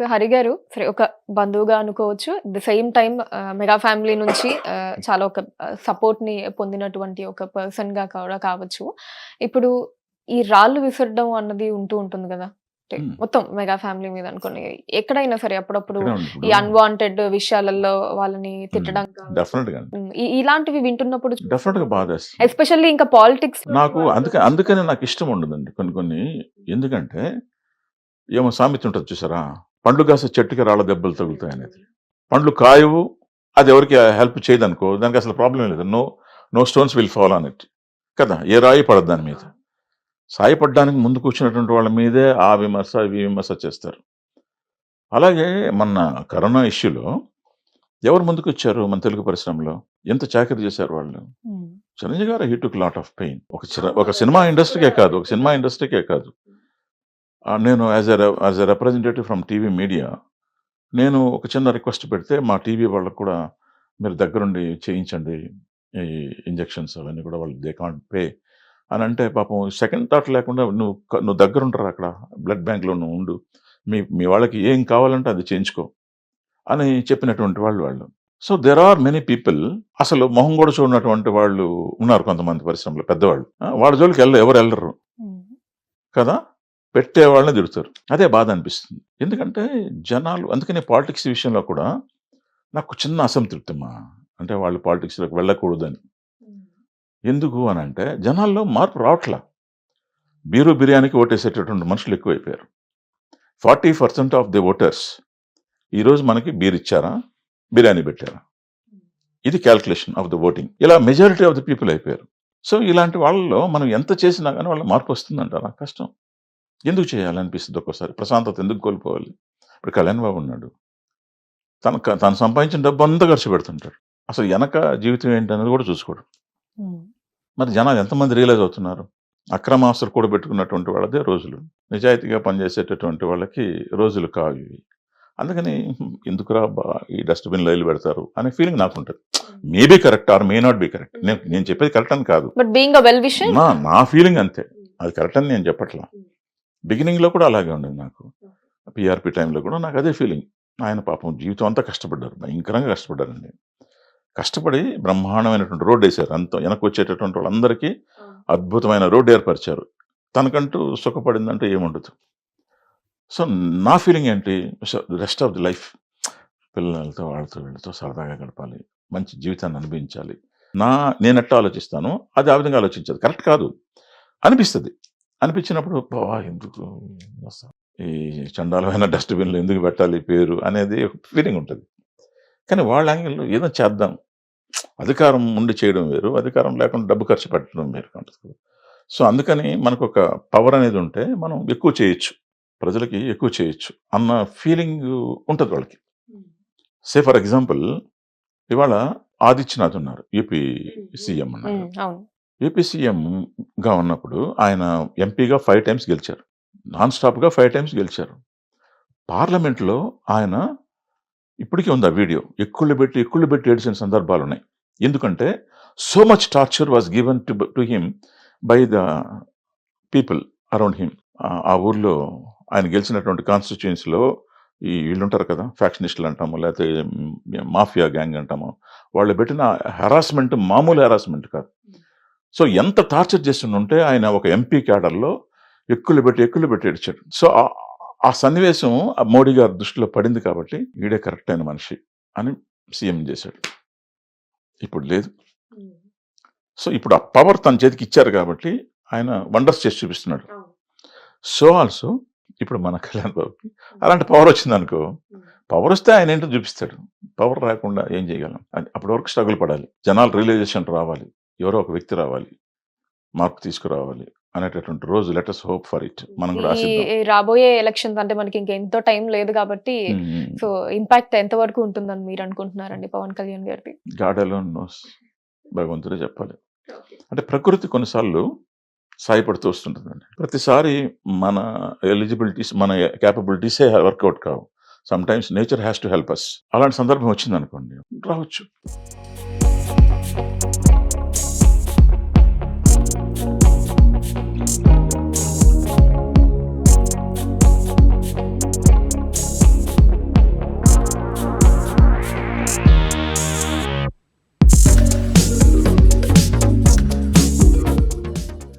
So Hari గారు సరే ఒక బంధువుగా అనుకోవచ్చు. The same time mega family నుంచి చాలా ఒక సపోర్ట్ని పొందినటువంటి ఒక పర్సన్గా కూడా కావచ్చు. ఇప్పుడు ఈ రాళ్ళు విసరడం అన్నది ఉంటూ ఉంటుంది కదా. మొత్తం మెగా ఫ్యామిలీ మీద అనుకోని ఎక్కడైనా సరే అప్పుడప్పుడు ఈ. అన్వాంటెడ్ విషయాలలో వాళ్ళని తిట్టడం ఇలాంటివి వింటున్నప్పుడు డెఫినెట్గా బాధేస్తుంది ఎస్పెషల్లీ ఇంకా పాలిటిక్స్ నాకు అందుకే అందుకనే నాకు ఇష్టం ఉండదండి కొన్ని కొన్ని. ఎందుకంటే ఏమో సామెత ఉంటుంది చూసారా? పండ్లు కాసే చెట్టుకి రాళ్ళ దెబ్బలు తగులుతాయి అనేది. పండ్లు కాయవు అది ఎవరికి హెల్ప్ చేయదు అనుకో దానికి అసలు ప్రాబ్లం లేదు. No no stones will fall on it. కదా? ఏ రాయి పడదు దాని మీద. సాయపడడానికి ముందు కూర్చున్నటువంటి వాళ్ళ మీదే ఆ విమర్శ ఈ విమర్శ చేస్తారు. అలాగే మన కరోనా ఇష్యూలో ఎవరు ముందుకు వచ్చారు మన తెలుగు పరిశ్రమలో? ఎంత చాకరీ చేశారు వాళ్ళు? Chiranjeevi garu he took lot of pain ఒక ఒక సినిమా ఇండస్ట్రీకే కాదు ఒక సినిమా ఇండస్ట్రీకే కాదు. నేను as a as a representative from TV media నేను ఒక చిన్న రిక్వెస్ట్ పెడితే మా టీవీ వాళ్ళకు కూడా మీరు దగ్గరుండి చేయించండి ఈ ఇంజెక్షన్స్ అవన్నీ కూడా వాళ్ళు దే కాంట్ పే అని అంటే పాపం సెకండ్ థాట్ లేకుండా నువ్వు నువ్వు దగ్గరుంటారు అక్కడ? బ్లడ్ బ్యాంక్లో నువ్వు ఉండు. మీ మీ వాళ్ళకి ఏం కావాలంటే అది చేయించుకో అని చెప్పినటువంటి వాళ్ళు వాళ్ళు. So there are many people అసలు మొహం కూడా చూడనటువంటి వాళ్ళు ఉన్నారు కొంతమంది పరిశ్రమలో పెద్దవాళ్ళు. వాళ్ళ జోలికి వెళ్ళరు ఎవరు వెళ్ళరు కదా? పెట్టే వాళ్ళని తిడుతారు. అదే బాధ అనిపిస్తుంది. ఎందుకంటే జనాలు అందుకనే పాలిటిక్స్ విషయంలో కూడా నాకు చిన్న అసంతృప్తి అమ్మా అంటే వాళ్ళు పాలిటిక్స్లోకి వెళ్ళకూడదని. ఎందుకు అని అంటే జనాల్లో మార్పు రావట్లా. బీరు బిర్యానీకి ఓటేసేటటువంటి మనుషులు ఎక్కువైపోయారు. Forty percent of the voters ఈరోజు మనకి బీర్ ఇచ్చారా? బిర్యానీ పెట్టారా? ఇది క్యాల్కులేషన్ ఆఫ్ ద ఓటింగ్. ఇలా మెజారిటీ ఆఫ్ ది పీపుల్ అయిపోయారు. సో ఇలాంటి వాళ్ళలో మనం ఎంత చేసినా కానీ వాళ్ళ మార్పు వస్తుందంటారా? కష్టం. ఎందుకు చేయాలనిపిస్తుంది ఒక్కోసారి? ప్రశాంతత ఎందుకు కోల్పోవాలి? ఇప్పుడు కళ్యాణ్ బాబు ఉన్నాడు. తన తను సంపాదించిన డబ్బు అంతా ఖర్చు పెడుతుంటాడు. అసలు వెనక జీవితం ఏంటనేది కూడా చూసుకోడు. మరి జనాలు ఎంతమంది రియలైజ్ అవుతున్నారు? అక్రమాస్తులు కూడా పెట్టుకున్నటువంటి వాళ్ళదే రోజులు. నిజాయితీగా పనిచేసేటటువంటి వాళ్ళకి రోజులు కావు ఇవి. అందుకని "హ్మ్, ఎందుకురా బా ఈ డస్ట్బిన్ లైలు పెడతారు అనే ఫీలింగ్ నాకు ఉంటుంది maybe correct or may not be correct. నేను నేను చెప్పేది కరెక్ట్ అని కాదు. నా ఫీలింగ్ అంతే. అది కరెక్ట్ అని నేను చెప్పట్లా. బిగినింగ్లో కూడా అలాగే ఉండేది నాకు. పిఆర్పి టైంలో కూడా నాకు అదే ఫీలింగ్. ఆయన పాపం జీవితం అంతా కష్టపడ్డారు. భయంకరంగా కష్టపడ్డారండి. కష్టపడి బ్రహ్మాండమైనటువంటి రోడ్డు వేశారు. అంత వెనక్కి వచ్చేటటువంటి వాళ్ళందరికీ అద్భుతమైన రోడ్డు ఏర్పరిచారు. తనకంటూ సుఖపడిందంటే ఏముండదు. సో నా ఫీలింగ్ ఏంటి? Rest of the life. పిల్లలతో వాళ్ళతో వీళ్ళతో సరదాగా గడపాలి. మంచి జీవితాన్ని అనుభవించాలి. నా నేను ఎట్లా ఆలోచిస్తానో అది ఆ విధంగా ఆలోచించదు. కరెక్ట్ కాదు. అనిపిస్తుంది. అనిపించినప్పుడు బావా ఎందుకు? ఈ చండాలమైన డస్ట్బిన్లో ఎందుకు పెట్టాలి పేరు అనేది ఒక ఫీలింగ్ ఉంటుంది. కానీ వాళ్ళ యాంగిల్లో ఏదో చేద్దాం. అధికారం ఉండి చేయడం వేరు అధికారం లేకుండా డబ్బు ఖర్చు పెట్టడం వేరు ఉంటుంది సో అందుకని మనకు ఒక పవర్ అనేది ఉంటే మనం ఎక్కువ చేయొచ్చు. ప్రజలకి ఎక్కువ చేయొచ్చు అన్న ఫీలింగ్ ఉంటుంది వాళ్ళకి. సే ఫర్ ఎగ్జాంపుల్ ఇవాళ ఆదిత్యనాథ్ ఉన్నారు యూపీ సీఎం ఉన్నారు. ఏపీ గా ఉన్నప్పుడు ఆయన ఎంపీగా ఫైవ్ టైమ్స్ గెలిచారు. నాన్ స్టాప్గా ఫైవ్ టైమ్స్ గెలిచారు. పార్లమెంట్లో ఆయన ఇప్పటికీ ఉంది ఆ వీడియో. ఎక్కుళ్ళు పెట్టి ఎక్కుళ్ళు పెట్టి ఏడిచిన సందర్భాలు ఉన్నాయి. ఎందుకంటే so much torture was given to to him by the people around him ఆ ఊర్లో ఆయన గెలిచినటువంటి కాన్స్టిట్యుయెన్సీలో ఈ వీళ్ళుంటారు కదా ఫ్యాక్షనిస్టులు అంటాము లేకపోతే మాఫియా గ్యాంగ్ అంటాము వాళ్ళు పెట్టిన హెరాస్మెంట్ మామూలు హెరాస్మెంట్ కాదు. సో ఎంత టార్చర్ చేస్తుంటే ఆయన ఒక ఎంపీ క్యాడర్లో ఎక్కులు పెట్టి ఎక్కులు పెట్టి ఏడిచాడు. సో ఆ- సన్నివేశం మోడీ గారి దృష్టిలో పడింది కాబట్టి ఈడే కరెక్ట్ అయిన మనిషి అని సీఎం చేశాడు. ఇప్పుడు లేదు. సో ఇప్పుడు ఆ పవర్ తన చేతికి ఇచ్చారు కాబట్టి ఆయన వండర్స్ చేసి చూపిస్తున్నాడు. సో ఆల్సో ఇప్పుడు మన కళ్యాణ్ బాబుకి అలాంటి పవర్ వచ్చింది అనుకో పవర్ వస్తే ఆయన ఏంటో చూపిస్తాడు. పవర్ రాకుండా ఏం చేయగలం? అప్పటి వరకు స్ట్రగుల్ పడాలి. జనాలు రియలైజేషన్ రావాలి. ఎవరో ఒక వ్యక్తి రావాలి మార్పు తీసుకురావాలి అనేటటువంటి రోజు లెటర్స్ హోప్ ఫర్ ఇట్ మనం కూడా రాబోయే ఎలక్షన్స్ అంటే మనకి ఇంకా ఎంతో టైం లేదు కాబట్టి. సో ఇంపాక్ట్ ఎంత వరకు ఉంటుందని మీరు అనుకుంటున్నారండి పవన్ కళ్యాణ్ గారిది? గాడ్ అలోన్ నోస్ భగవంతుడే చెప్పాలి. అంటే ప్రకృతి కొన్నిసార్లు సాయపడుతూ వస్తుంటుందండి. ప్రతిసారి మన ఎలిజిబిలిటీస్ మన క్యాపబిలిటీసే వర్కౌట్ కావు. Sometimes nature has to help us అలాంటి సందర్భం వచ్చింది అనుకోండి రావచ్చు.